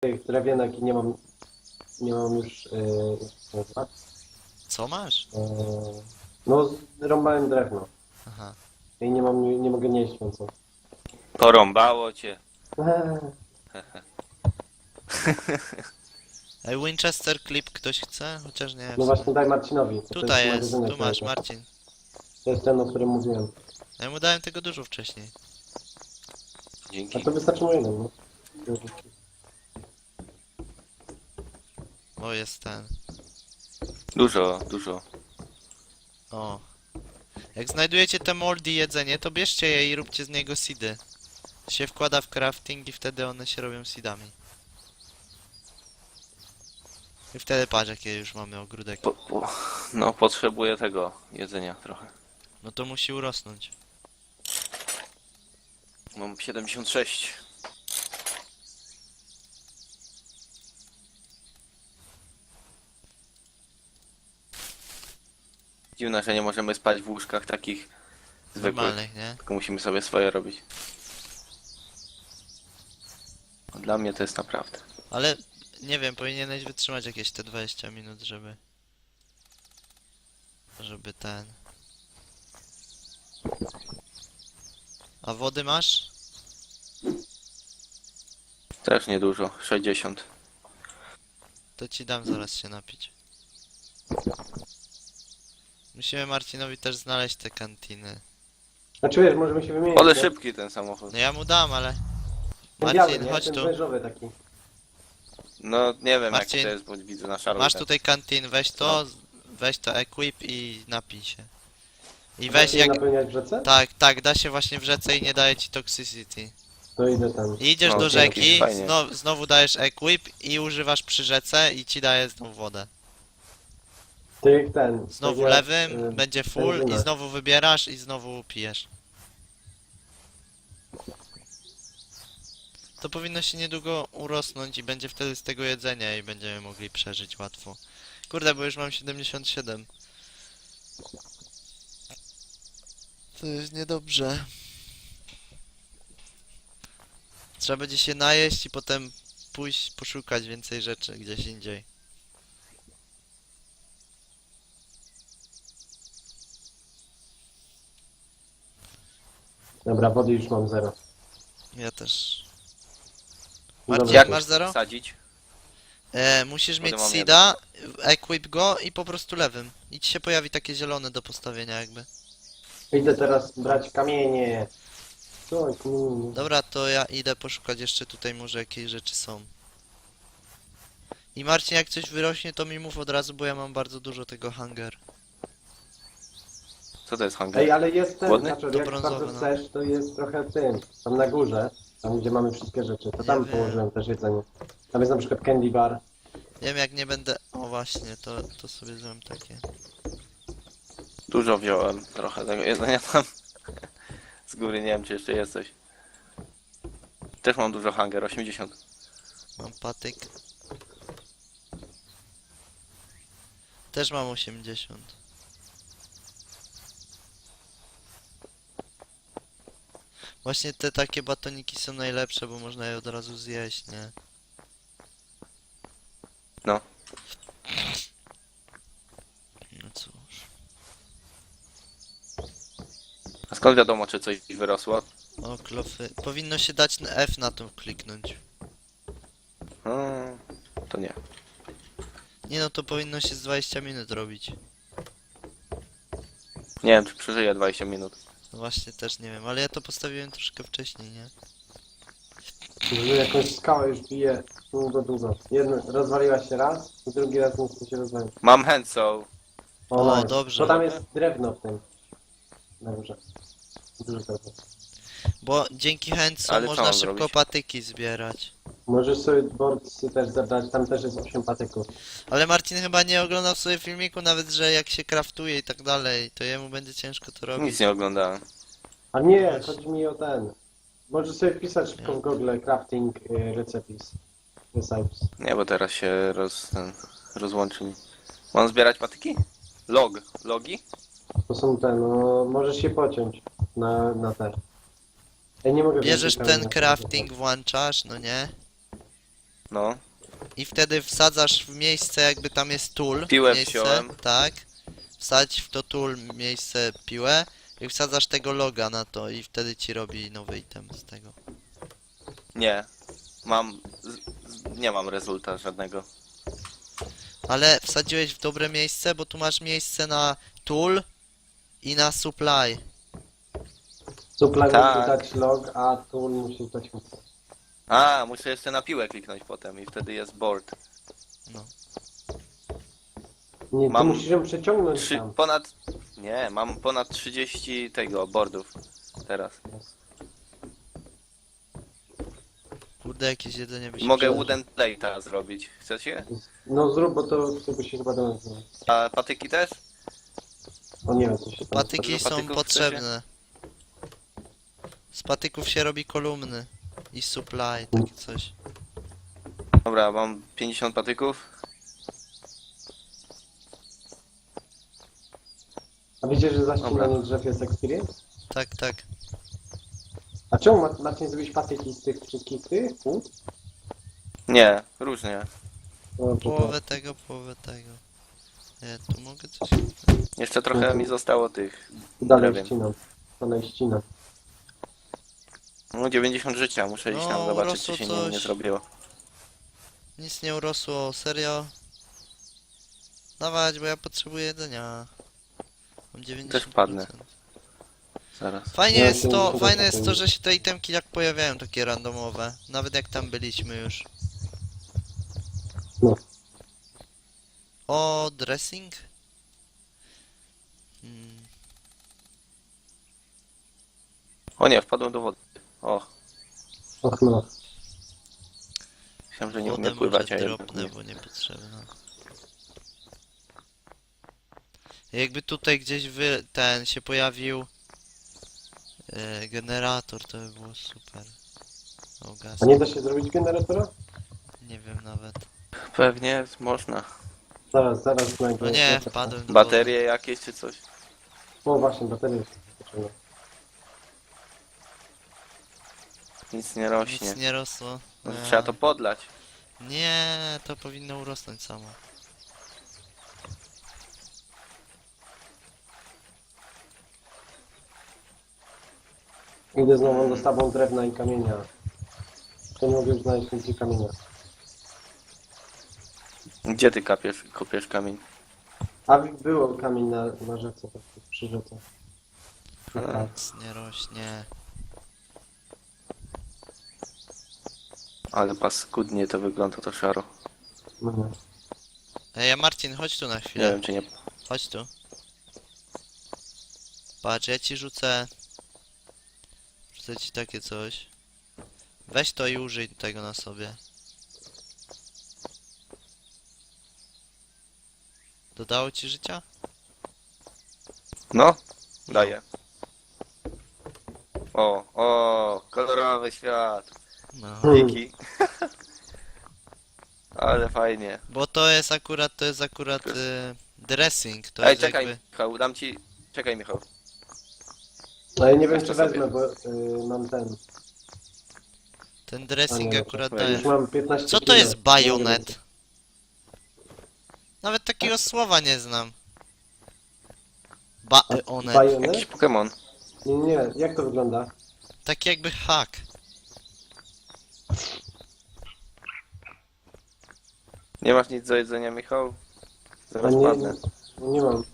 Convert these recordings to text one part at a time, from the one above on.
tych drewienek i nie mam, nie mam już, yy? Co masz? Yy, no, rąbałem drewno Aha. i nie mam, nie mogę nieść więcej. Porąbało cię. Ej, Winchester clip ktoś chce? Chociaż nie. w No sumie. właśnie daj Marcinowi. to Tutaj jest jest, magazynek tu masz. Marcin. To jest ten, o którym mówiłem. Ja mu dałem tego dużo wcześniej. A Dzięki. to wystarczy mu jeden, no. O, jest ten. Dużo, dużo. O. Jak znajdujecie te moldy jedzenie, to bierzcie je i róbcie z niego seedy. Się wkłada w crafting i wtedy one się robią seedami. I wtedy patrz jakie już mamy ogródek. Po, po, no, potrzebuję tego jedzenia trochę. No to musi urosnąć. Mam 76. Dziwne, że nie możemy spać w łóżkach takich zwykłych. Normalnych, nie? Tylko musimy sobie swoje robić. No, Dla mnie to jest naprawdę. Ale nie wiem, powinieneś wytrzymać jakieś te 20 minut, żeby... Żeby ten... A wody masz? Też niedużo. 60. To ci dam zaraz się napić. Musimy Marcinowi też znaleźć te kantiny. Znaczy wiesz, możemy się wymienić. Ale nie? szybki ten samochód. No ja mu dam, ale... Ten biały, Marcin, nie? chodź Ten tu. wężowy taki. No nie wiem Marcin, jak to jest, bo widzę na szaro. Masz tutaj kantin, weź to, weź to equip i napij się. I weź jak... napełniać w rzece? Tak, tak, da się właśnie w rzece i nie daje ci toxicity. To idę tam. I idziesz No, do dzięki, rzeki, fajnie. znowu, znowu dajesz equip i używasz przy rzece i ci daje znowu wodę. Jak ten. Znowu tak jak, lewym, y, będzie full i benzyna. znowu wybierasz i znowu pijesz. To powinno się niedługo urosnąć i będzie wtedy z tego jedzenia i będziemy mogli przeżyć łatwo. Kurde, bo już mam 77. To jest niedobrze. Trzeba będzie się najeść i potem pójść poszukać więcej rzeczy gdzieś indziej. Dobra, wody już mam zero. Ja też. Marcin, Jak masz zero? sadzić? E, musisz Wtedy mieć mam seeda, equip go i po prostu lewym. I ci się pojawi takie zielone do postawienia jakby. Idę teraz brać kamienie. Co, kamienie? Dobra, to ja idę poszukać jeszcze tutaj może jakieś rzeczy są. I Marcin, jak coś wyrośnie, to mi mów od razu, bo ja mam bardzo dużo tego hunger. Co to jest hangar? Ej, ale jest ten, znaczy, To jak brązowy, bardzo no. chcesz, to jest trochę tym, tam na górze, tam gdzie mamy wszystkie rzeczy, to Nie tam wiem. położyłem też jedzenie. Tam jest na przykład candy bar. Wiem jak nie będę... O właśnie, to, to sobie zrobię takie. Dużo wziąłem trochę tego jedzenia tam. Z góry nie wiem czy jeszcze jest coś. Też mam dużo hunger, 80. Mam patyk. Też mam 80. Właśnie te takie batoniki są najlepsze, bo można je od razu zjeść, nie? No. No cóż. A skąd wiadomo czy coś wyrosło? O, klofy. Powinno się dać na F na to kliknąć. Hmm, to nie. Nie no, to powinno się z 20 minut robić. Nie wiem czy przeżyję 20 minut. No właśnie, też nie wiem, ale ja to postawiłem troszkę wcześniej, nie? Że jakąś skałę już bije długo, długo. Jedna rozwaliła się raz, drugi raz nie chce się rozwalić. Mam handsaw. O, nice. dobrze. Bo tam jest drewno w tym. Dobrze. Dużo drewna. Bo dzięki Ale co można mam szybko zrobić? patyki zbierać. Możesz sobie boardsy też zabrać, tam też jest 8 patyków. Ale Marcin chyba nie oglądał sobie filmiku nawet, że jak się kraftuje i tak dalej, to jemu będzie ciężko to robić. Nic nie oglądałem. A nie, chodzi mi o ten. Możesz sobie wpisać szybko w Google crafting y, recipes. Recipes. Nie, bo teraz się roz, ten, rozłączy mi. Mam zbierać patyki? Log. Logi? To są te, no możesz się pociąć na, na te. Ja nie mogę Bierzesz ten crafting, włączasz, no nie? No. i wtedy wsadzasz w miejsce, jakby tam jest tool. Piłę miejsce, wziąłem. Tak. Wsadź w to tool miejsce piłę i wsadzasz tego loga na to i wtedy ci robi nowy item z tego. Nie. Mam... Z, z, nie mam rezultatu żadnego. Ale wsadziłeś w dobre miejsce, bo tu masz miejsce na tool i na supply. Supply Tak. musi dać log, a tu musi dać. A, muszę jeszcze na piłę kliknąć potem i wtedy jest board. No. Nie, Mam ty musisz ją przeciągnąć Trzy, tam. ponad... Nie, mam ponad 30 tego boardów. Teraz. Kurde, jakieś jedzenie byś Mogę przydał. wooden plate'a zrobić. Chcecie? No zrób, bo to wtedy się chyba do nas zrobi. A patyki też? O nie wiem, co się tam Patyki Dużo są patyków potrzebne. Z patyków się robi kolumny. I supply, takie coś. Dobra, mam 50 patyków. A wiecie, że Dobra. zaścinanie drzew jest experience? Tak, tak. A czemu Ma- Marcin zrobić patyki z tych wszystkich tych? Nie, różnie. No, Połowę tego, połowę tego. Nie, tu mogę coś... Jeszcze trochę mi zostało tych. Dalej drewien. ścinam. Dalej ścinam. No 90 życia, muszę iść No, tam zobaczyć, urosło czy się nie, nie coś. zrobiło. Nic nie urosło, serio. Dawać, bo ja potrzebuję jedzenia. Mam 90%. Też wpadnę. Zaraz. Fajnie Ja jest się to, fajne jest to, że się te itemki jak pojawiają takie randomowe. Nawet jak tam byliśmy już. No. O, dressing? Hmm. O nie, wpadłem do wody. O, Och no. myślałem, że nie Wodę umiem pływać, a może jednak dropnę, nie. bo niepotrzebna. Jakby tutaj gdzieś wy, ten się pojawił e, generator, to by było super. O, gaz. A nie da się zrobić generatora? Nie wiem nawet. Pewnie można. Zaraz, zaraz znajdę. No nie, wpadłem do Baterie jakieś czy coś? O właśnie, baterie są potrzebne. Nic nie rośnie. Nic nie rosło. No, Nie. Trzeba to podlać. Nie, to powinno urosnąć samo. Idę znowu z tobą drewna i kamienia. To nie mogę znaleźć więcej kamienia. Gdzie ty kapiesz, kopiesz kamień? A było kamień na, na rzece, tak przy rzece. Nic nie rośnie. Ale paskudnie to wygląda to szaro. Nie. Ej, a Marcin, chodź tu na Nie chwilę. wiem czy nie. Chodź tu. Patrz, ja ci rzucę... Rzucę ci takie coś. Weź to i użyj tego na sobie. Dodało ci życia? No, daję. O, o, kolorowy świat. No. Wiki. Ale fajnie. Bo to jest akurat, to jest akurat y, dressing. To Ej, jest czekaj, jakby... Michał, dam ci... Czekaj, Michał. Ale nie wiem czy wezmę, bo y, mam ten. Ten dressing nie, akurat daje. Już mam 15 Co to kilo. jest bajonet? Nawet takiego słowa nie znam. Bajonet. Bajonet? Jakiś Pokémon. Nie, nie, jak to wygląda? Taki jakby hack. Nie masz nic do jedzenia, Michał? A Zaraz nie, padnę. nie mam.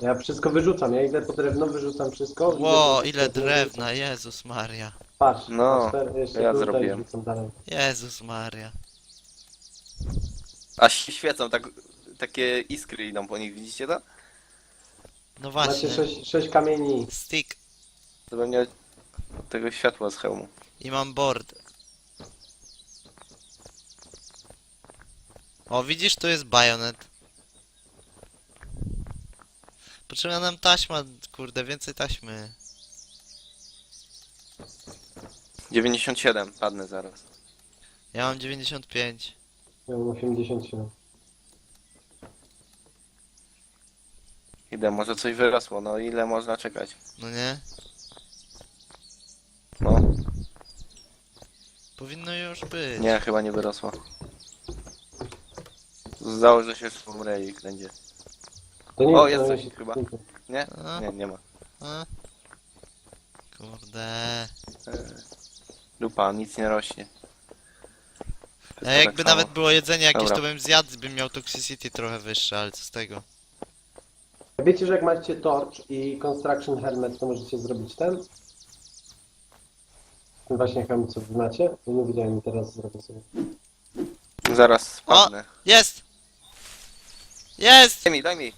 Ja wszystko wyrzucam, ja idę po drewno, wyrzucam wszystko. Ło, po- ile drewna, Jezus Maria. Patrz, No, patrz, jeszcze ja tutaj zrobiłem. wrzucam dalej. Jezus Maria. A się świecą, tak, takie iskry idą po nich, widzicie to? No Macie właśnie. 6, 6 kamieni. Stick. To będzie od tego światła z hełmu. I mam board. O, widzisz, tu jest bajonet. Potrzebna nam taśma, kurde, więcej taśmy. 97, padnę zaraz. Ja mam 95. Ja mam 87. Idę, może coś wyrosło, no ile można czekać? No nie? No, Powinno już być. nie, chyba nie wyrosło. Założę się, że umrę i będzie. To nie O, to jest nie coś chyba. nie- Nie? A? Nie, nie ma. A? Kurde. E, Dupa, nic nie rośnie. Wszystko A jakby tak samo. nawet było jedzenie jakieś, Dobra. to bym zjadł, bym miał toxicity trochę wyższe, ale co z tego? Wiecie, że jak macie torch i construction helmet, to możecie zrobić ten? Ten właśnie helmet, co wy macie? Ja nie wiedziałem i teraz zrobię sobie. Zaraz spadnę. Jest! Jest! Daj mi, daj mi.